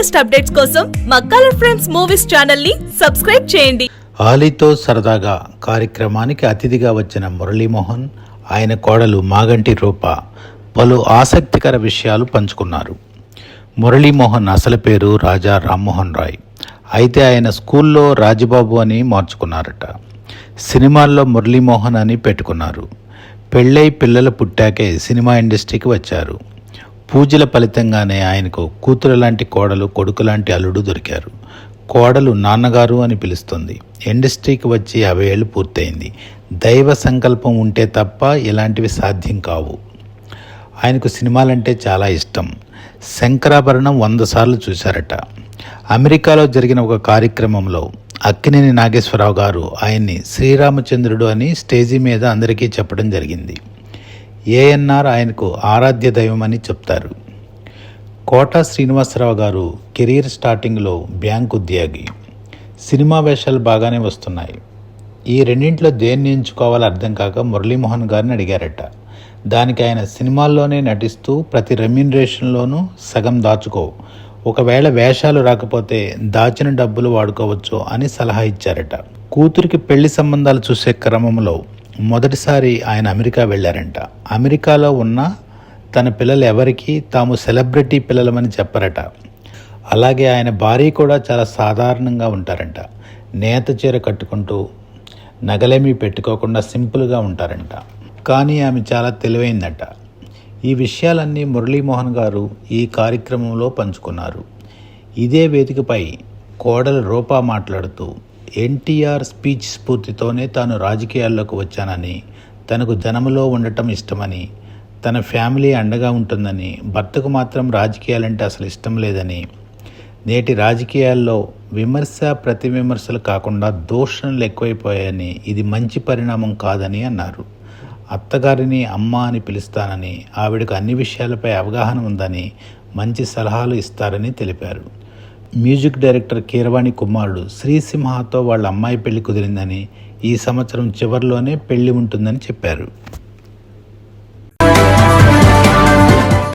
Latest updates కోసం మా colour friends movies ఛానల్ని సబ్స్క్రైబ్ చేయండి. ఆలీతో సరదాగా కార్యక్రమానికి అతిథిగా వచ్చిన మురళీమోహన్ ఆయన కోడలు మాగంటి రూప పలు ఆసక్తికర విషయాలు పంచుకున్నారు. మురళీమోహన్ అసలు పేరు రాజా రామ్మోహన్ రాయ్. అయితే ఆయన స్కూల్లో రాజబాబు అని మార్చుకున్నారట. సినిమాల్లో మురళీమోహన్ అని పెట్టుకున్నారు. పెళ్ళై పిల్లలు పుట్టాకే సినిమా ఇండస్ట్రీకి వచ్చారు. పూజల ఫలితంగానే ఆయనకు కూతురు లాంటి కోడలు కొడుకు లాంటి అల్లుడు దొరికారు. కోడలు నాన్నగారు అని పిలుస్తుంది. ఇండస్ట్రీకి వచ్చి యాభై ఏళ్ళు పూర్తయింది. దైవ సంకల్పం ఉంటే తప్ప ఇలాంటివి సాధ్యం కావు. ఆయనకు సినిమాలంటే చాలా ఇష్టం. శంకరాభరణం వంద సార్లు చూశారట. అమెరికాలో జరిగిన ఒక కార్యక్రమంలో అక్కినేని నాగేశ్వరరావు గారు ఆయన్ని శ్రీరామచంద్రుడు అని స్టేజీ మీద అందరికీ చెప్పడం జరిగింది. ఏఎన్ఆర్ ఆయనకు ఆరాధ్య దైవం అని చెప్తారు. కోట శ్రీనివాసరావు గారు కెరీర్ స్టార్టింగ్లో బ్యాంక్ ఉద్యోగి. సినిమా వేషాలు బాగానే వస్తున్నాయి. ఈ రెండింటిలో దేన్ని ఎంచుకోవాలో అర్థం కాక మురళీమోహన్ గారిని అడిగారట. దానికి ఆయన సినిమాల్లోనే నటిస్తూ ప్రతి రెమ్యునరేషన్లోనూ సగం దాచుకో. ఒకవేళ వేషాలు రాకపోతే దాచిన డబ్బులు వాడుకోవచ్చు అని సలహా ఇచ్చారట. కూతురికి పెళ్ళి సంబంధాలు చూసే క్రమంలో మొదటిసారి ఆయన అమెరికా వెళ్ళారంట. అమెరికాలో ఉన్న తన పిల్లలు ఎవరికి? తాము సెలబ్రిటీ పిల్లలమని చెప్పరట. అలాగే ఆయన భార్య కూడా చాలా సాధారణంగా ఉంటారంట. నేత చీర కట్టుకుంటూ నగలేమీ పెట్టుకోకుండా సింపుల్గా ఉంటారంట. కానీ ఆమె చాలా తెలివైందట. ఈ విషయాలన్నీ మురళీమోహన్ గారు ఈ కార్యక్రమంలో పంచుకున్నారు. ఇదే వేదికపై కోడలు రూపా మాట్లాడుతూ ఎన్టీఆర్ స్పీచ్ స్ఫూర్తితోనే తాను రాజకీయాల్లోకి వచ్చానని తనకు జనములో ఉండటం ఇష్టమని తన ఫ్యామిలీ అండగా ఉంటుందని భర్తకు మాత్రం రాజకీయాలంటే అసలు ఇష్టం లేదని నేటి రాజకీయాల్లో విమర్శ ప్రతి విమర్శలు కాకుండా దూషణలు ఎక్కువైపోయాయని ఇది మంచి పరిణామం కాదని అన్నారు. అత్తగారిని అమ్మ అని పిలుస్తానని ఆవిడకు అన్ని విషయాలపై అవగాహన ఉందని మంచి సలహాలు ఇస్తారని తెలిపారు. మ్యూజిక్ డైరెక్టర్ కీరవాణి కుమారుడు శ్రీసింహతో వాళ్ళ అమ్మాయి పెళ్ళి కుదిరిందని ఈ సంవత్సరం చివరిలోనే పెళ్ళి ఉంటుందని చెప్పారు.